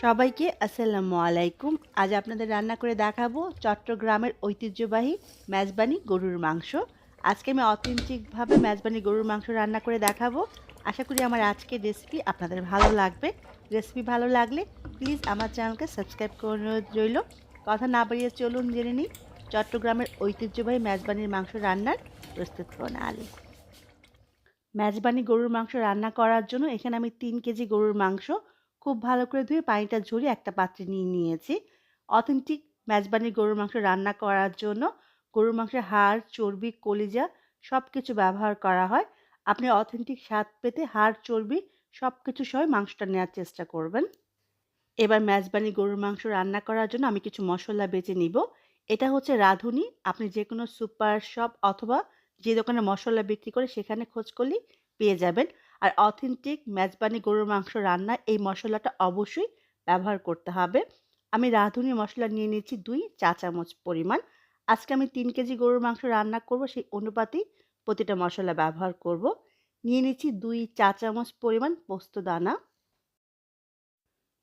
সবাইকে আসসালামু আলাইকুম। আজ আপনাদের রান্না করে দেখাবো চট্টগ্রামের ঐতিহ্যবাহী মেজবানি গরুর মাংস। আজকে আমি অথেন্টিকভাবে মেজবানি গরুর মাংস রান্না করে দেখাবো। আশা করি আমার আজকের রেসিপি আপনাদের ভালো লাগবে। রেসিপি ভালো লাগলে প্লিজ আমার চ্যানেলকে সাবস্ক্রাইব করে রইল। কথা না বাড়িয়ে চলুন জেনে নিই চট্টগ্রামের ঐতিহ্যবাহী মেজবানির মাংস রান্নার প্রস্তুত প্রণালী। মেজবানি গরুর মাংস রান্না করার জন্য এখানে আমি তিন কেজি গরুর মাংস খুব ভালো করে ধুয়ে পানিটা ঝরিয়ে একটা পাত্রে নিয়ে নিয়েছি। অথেন্টিক মেজবানি গরুর মাংস রান্না করার জন্য গরুর মাংসের হাড়, চর্বি, কলিজা সব কিছু ব্যবহার করা হয়। আপনি অথেন্টিক স্বাদ পেতে হাড়, চর্বি সব কিছু সহ মাংসটা নেওয়ার চেষ্টা করবেন। এবার মেজবানি গরুর মাংস রান্না করার জন্য আমি কিছু মশলা বেছে নিব। এটা হচ্ছে রাঁধুনি। আপনি যে কোনো সুপার শপ অথবা যে দোকানে মশলা বিক্রি করে সেখানে খোঁজ করলেই পেয়ে যাবেন। আর অথেন্টিক মেজবানি গরুর মাংস রান্না এই মশলাটা অবশ্যই ব্যবহার করতে হবে। আমি রাঁধুনি মশলা নিয়ে নিয়েছি দুই চা চামচ পরিমাণ। আজকে আমি তিন কেজি গরুর মাংস রান্না করব, সেই অনুপাতেই প্রতিটা মশলা ব্যবহার করব। নিয়ে নিচ্ছি দুই চা চামচ পরিমাণ পোস্ত দানা।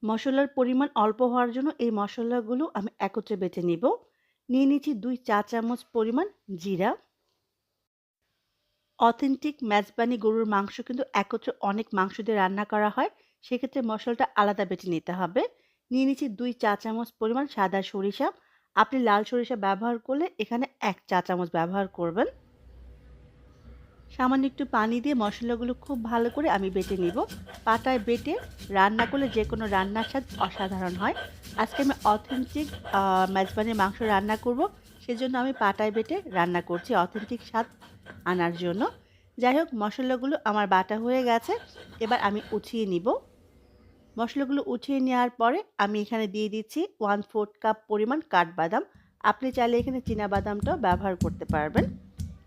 মশলার পরিমাণ অল্প হওয়ার জন্য এই মশলাগুলো আমি একত্রে বেটে নিব। নিয়ে নিচ্ছি দুই চা চামচ পরিমাণ জিরা। অথেন্টিক মেজবানি গরুর মাংস কিন্তু একত্রে অনেক মাংস দিয়ে রান্না করা হয়। সেক্ষেত্রে মশলাটা আলাদা বেটে নিতে হবে। নিয়ে নিচ্ছি দুই চা চামচ পরিমাণ সাদা সরিষা। আপনি লাল সরিষা ব্যবহার করলে এখানে এক চা চামচ ব্যবহার করবেন। সামান্য একটু পানি দিয়ে মশলাগুলো খুব ভালো করে আমি বেটে নিব। পাটায় বেটে রান্না করলে যে কোনো রান্নার স্বাদ অসাধারণ হয়। আজকে আমি অথেন্টিক মেজবানির মাংস রান্না করব। সেজন্য আমি পাটায় বেটে রান্না করছি। অথেন্টিক স্বাদ আনার জন্য। যাই হোক, মশলাগুলো আমার বাটা হয়ে গেছে। এবার আমি উঠিয়ে নিব। মশলাগুলো উঠিয়ে নেওয়ার পরে আমি এখানে দিয়ে দিচ্ছি ওয়ান ফোর্থ কাপ পরিমাণ কাঠবাদাম। আপনি চাইলে এখানে বাদামটাও ব্যবহার করতে পারবেন।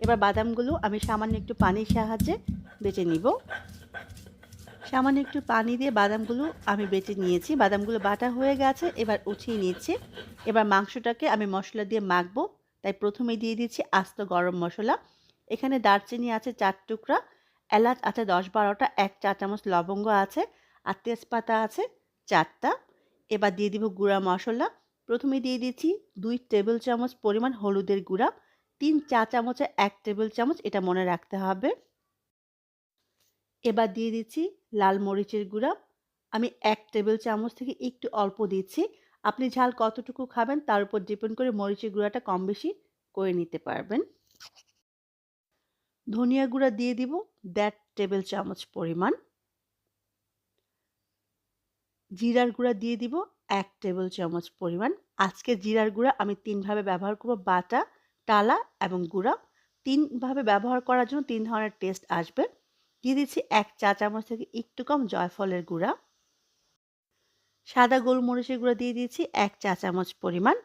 এবার বাদামগুলো আমি সামান্য একটু পানির সাহায্যে বেটে নিব। সামান্য একটু পানি দিয়ে বাদামগুলো আমি বেটে নিয়েছি। বাদামগুলো বাটা হয়ে গেছে, এবার উঠিয়ে নিচ্ছি। এবার মাংসটাকে আমি মশলা দিয়ে মাখবো। তাই প্রথমে দিয়ে দিচ্ছি আস্ত গরম মশলা। এখানে দারচিনি আছে চার টুকরা, এলাচ আছে দশ বারোটা, এক চা চামচ লবঙ্গ আছে আর তেজপাতা আছে চারটা। এবার দিয়ে দিব গুঁড়া মশলা। প্রথমে দিয়ে দিচ্ছি দুই টেবিল চামচ পরিমাণ হলুদের গুঁড়া, তিন চা চামচে এক টেবিল চামচ এটা মনে রাখতে হবে। এবার দিয়ে দিচ্ছি লাল মরিচের গুঁড়া। আমি এক টেবিল চামচ থেকে একটু অল্প দিচ্ছি। আপনি ঝাল কতটুকু খাবেন তার উপর ডিপেন্ড করে মরিচের গুঁড়াটা কম বেশি করে নিতে পারবেন। ধনিয়া গুঁড়া দিয়ে দিব দেড় টেবিল চামচ পরিমাণ। জিরার গুঁড়া দিয়ে দিব এক টেবিল চামচ পরিমাণ। আজকে জিরার গুঁড়া আমি তিনভাবে ব্যবহার করব, বাটা, টালা এবং গুঁড়া। তিনভাবে ব্যবহার করার জন্য তিন ধরনের টেস্ট আসবে। দিয়ে দিচ্ছি এক চা চামচ থেকে একটু কম জয়ফলের গুঁড়া। সাদা গোলমরিচের গুঁড়া দিয়ে দিয়েছি এক চা চামচ পরিমাণ।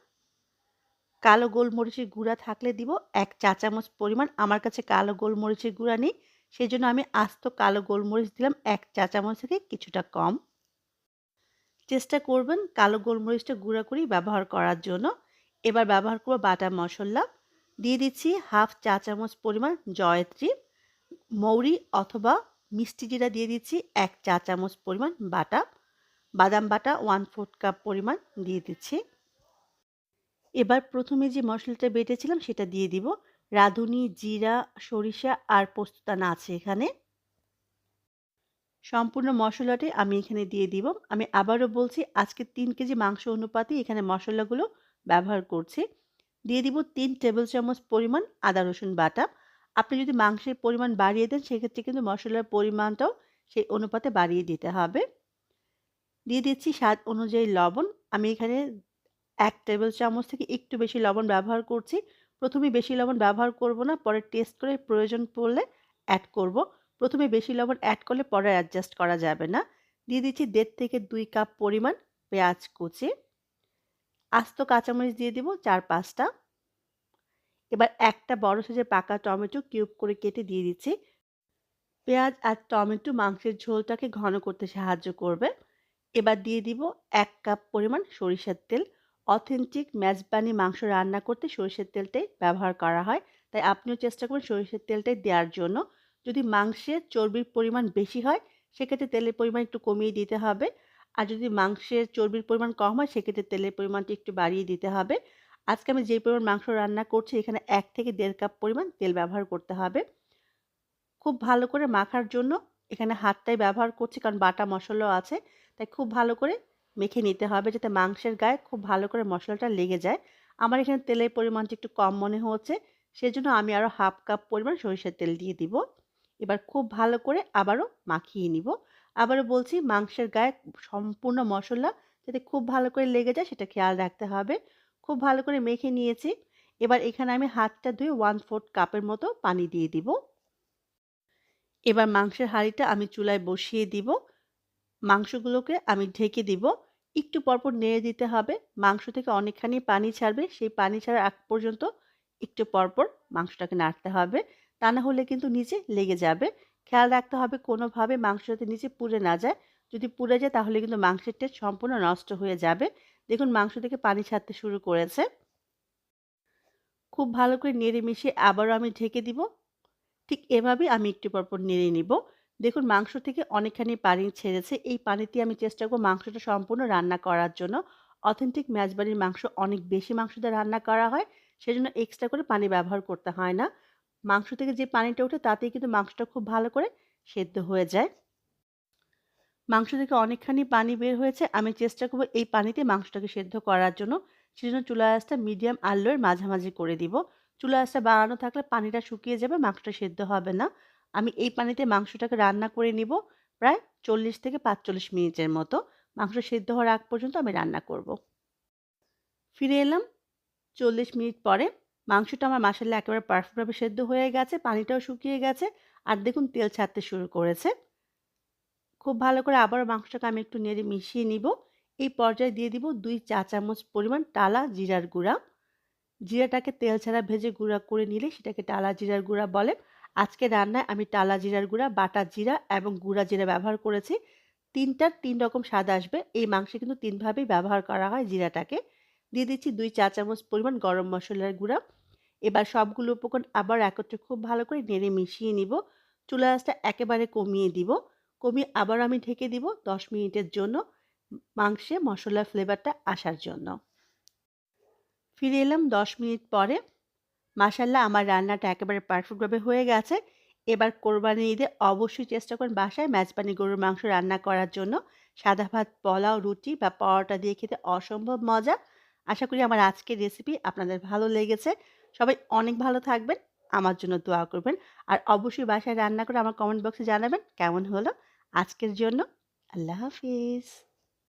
কালো গোলমরিচের গুঁড়া থাকলে দিব এক চা চামচ পরিমাণ। আমার কাছে কালো গোলমরিচের গুঁড়া নেই সেই জন্য আমি আস্ত কালো গোলমরিচ দিলাম এক চা চামচ থেকে কিছুটা কম। চেষ্টা করবেন কালো গোলমরিচটা গুঁড়া করেই ব্যবহার করার জন্য। এবার ব্যবহার করব বাটা মশলা। দিয়ে দিচ্ছি হাফ চা চামচ পরিমাণ জয়ত্রী, মৌরি অথবা মিষ্টি জিরা দিয়ে দিচ্ছি এক চা চামচ পরিমাণ বাটা। বাদাম বাটা ওয়ান ফোর্থ কাপ পরিমাণ দিয়ে দিচ্ছি। এবার প্রথমে যে মশলাটা বেটেছিলাম সেটা দিয়ে দিব। রাঁধুনি, জিরা, সরিষা আর পোস্তদানা আছে এখানে। সম্পূর্ণ মশলাটি আমি এখানে দিয়ে দিব। আমি আবারও বলছি, আজকে তিন কেজি মাংস অনুপাতে এখানে মশলাগুলো ব্যবহার করছি। দিয়ে দিব তিন টেবিল চামচ পরিমাণ আদা, রসুন বাটা। আপনি যদি মাংসের পরিমাণ বাড়িয়ে দেন, সেক্ষেত্রে কিন্তু মশলার পরিমাণটাও সেই অনুপাতে বাড়িয়ে দিতে হবে। দিয়ে দিচ্ছি স্বাদ অনুযায়ী লবণ। আমি এখানে এক টেবিল চামচ থেকে একটু বেশি লবণ ব্যবহার করছি। প্রথমে বেশি লবণ ব্যবহার করব না, পরে টেস্ট করে প্রয়োজন পড়লে অ্যাড করব। প্রথমে বেশি লবণ অ্যাড করলে পরে অ্যাডজাস্ট করা যাবে না। দিয়ে দিচ্ছি দেড় থেকে দুই কাপ পরিমাণ পেঁয়াজ কুচি। আস্ত কাঁচামরিচ দিয়ে দিব চার পাঁচটা। এবার একটা বড় সাইজের পাকা টমেটো কিউব করে কেটে দিয়ে দিচ্ছি। পেঁয়াজ আর টমেটো মাংসের ঝোলটাকে ঘন করতে সাহায্য করবে। এবার দিয়ে দিব এক কাপ পরিমাণ সরিষার তেল। অথেন্টিক মেজবানি মাংস রান্না করতে সরিষার তেলটাই ব্যবহার করা হয়। তাই আপনিও চেষ্টা করুন সরিষার তেলটাই দেওয়ার জন্য। যদি মাংসের চর্বির পরিমাণ বেশি হয়, সেক্ষেত্রে তেলের পরিমাণ একটু কমিয়ে দিতে হবে। আর যদি মাংসের চর্বির পরিমাণ কম হয়, সেক্ষেত্রে তেলের পরিমাণটা একটু বাড়িয়ে দিতে হবে। আজকে আমি যে পরিমাণ মাংস রান্না করছি, এখানে এক থেকে দেড় কাপ পরিমাণ তেল ব্যবহার করতে হবে। খুব ভালো করে মাখার জন্য এখানে হাতটাই ব্যবহার করছি, কারণ বাটা মশলাও আছে। তাই খুব ভালো করে মেখে নিতে হবে যাতে মাংসের গায়ে খুব ভালো করে মশলাটা লেগে যায়। আমার এখানে তেলের পরিমাণটা একটু কম মনে হচ্ছে, সেজন্য আমি আরও হাফ কাপ পরিমাণ সরিষার তেল দিয়ে দিব। এবার খুব ভালো করে আবারও মাখিয়ে নিব। আবারও বলছি, মাংসের গায়ে সম্পূর্ণ মশলা যাতে খুব ভালো করে লেগে যায় সেটা খেয়াল রাখতে হবে। খুব ভালো করে মেখে নিয়েছি। এবার এখানে আমি হাতটা ধুয়ে ওয়ান ফোর্থ কাপের মতো পানি দিয়ে দিব। এবার মাংসের হাঁড়িটা আমি চুলায় বসিয়ে দিব। মাংসগুলোকে আমি ঢেকে দিব। একটু পরপর নেড়ে দিতে হবে। মাংস থেকে অনেকখানি পানি ছাড়বে। সেই পানি ছাড়ার আগ পর্যন্ত একটু পরপর মাংসটাকে নাড়তে হবে। তা না হলে কিন্তু নিচে লেগে যাবে। খেয়াল রাখতে হবে কোনোভাবে মাংস যাতে নিচে পুড়ে না যায়। যদি পুড়ে যায় তাহলে কিন্তু মাংসের টেস্ট সম্পূর্ণ নষ্ট হয়ে যাবে। দেখুন মাংস থেকে পানি ছাড়তে শুরু করেছে। খুব ভালো করে নেড়ে মিশিয়ে আবারও আমি ঢেকে দিব। ঠিক এভাবেই আমি একটু পরপর নেড়ে নিব। দেখুন, মাংস থেকে অনেকখানি পানি ছেড়েছে। এই পানিতে আমি চেষ্টা করব মাংসটা সম্পূর্ণ রান্না করার জন্য। অথেন্টিক ম্যাচবাড়ির মাংস অনেক বেশি মাংস দিয়ে রান্না করা হয়, সেজন্য এক্সট্রা করে পানি ব্যবহার করতে হয় না। মাংস থেকে যে পানিটা ওঠে, তাতেই কিন্তু মাংসটা খুব ভালো করে সেদ্ধ হয়ে যায়। মাংস থেকে অনেকখানি পানি বের হয়েছে। আমি চেষ্টা করব এই পানিতে মাংসটাকে সেদ্ধ করার জন্য। সেজন্য চুলা আঁচটা মিডিয়াম আলোর মাঝামাঝি করে দিব। চুলা আঁচটা বাড়ানো থাকলে পানিটা শুকিয়ে যাবে, মাংসটা সেদ্ধ হবে না। আমি এই পানিতে মাংসটাকে রান্না করে নিব প্রায় চল্লিশ থেকে পাঁচচল্লিশ মিনিটের মতো। মাংস সেদ্ধ হওয়ার আগ পর্যন্ত আমি রান্না করব। ফিরে এলাম। চল্লিশ মিনিট পরে মাংসটা আমার মাসাল্লা একেবারে পারফেক্টভাবে সেদ্ধ হয়ে গেছে, পানিটাও শুকিয়ে গেছে আর দেখুন তেল ছাড়তে শুরু করেছে। খুব ভালো করে আবারও মাংসটাকে আমি একটু নেড়ে মিশিয়ে নিব। এই পর্যায়ে দিয়ে দিব দুই চা চামচ পরিমাণ টালা জিরার গুঁড়া। জিরাটাকে তেল ছাড়া ভেজে গুঁড়া করে নিলে সেটাকে টালা জিরার গুঁড়া বলে। আজকে রান্নায় আমি টালা জিরার গুঁড়া বাটা জিরা এবং গুঁড়া জিরা ব্যবহার করেছি। তিনটার তিন রকম স্বাদ আসবে। এই মাংসে কিন্তু তিনভাবেই ব্যবহার করা হয় জিরাটাকে। দিয়ে দিচ্ছি দুই চা চামচ পরিমাণ গরম মশলার গুঁড়া। এবার সবগুলো উপকরণ আবার একত্রে খুব ভালো করে নেড়ে মিশিয়ে নিব। চুলা আঁচটা একেবারে কমিয়ে দিব। কমিয়ে আবার আমি ঢেকে দিব দশ মিনিটের জন্য মাংসে মশলার ফ্লেভারটা আসার জন্য। ফিরে এলাম দশ মিনিট পরে। মাসাল্লাহ আমার রান্নাটা একেবারে পারফেক্টভাবে হয়ে গেছে। এবার কোরবানি ঈদে অবশ্যই চেষ্টা করুন বাসায় ম্যাচপানি গরুর মাংস রান্না করার জন্য। সাদা ভাত, পোলাও, রুটি বা পরোটা দিয়ে খেতে অসম্ভব মজা। আশা করি আমার আজকের রেসিপি আপনাদের ভালো লেগেছে। সবাই অনেক ভালো থাকবেন, আমার জন্য দোয়া করবেন। আর অবশ্যই বাসায় রান্না করে আমার কমেন্ট বক্সে জানাবেন কেমন হলো। আজকের জন্য আল্লাহ হাফিজ।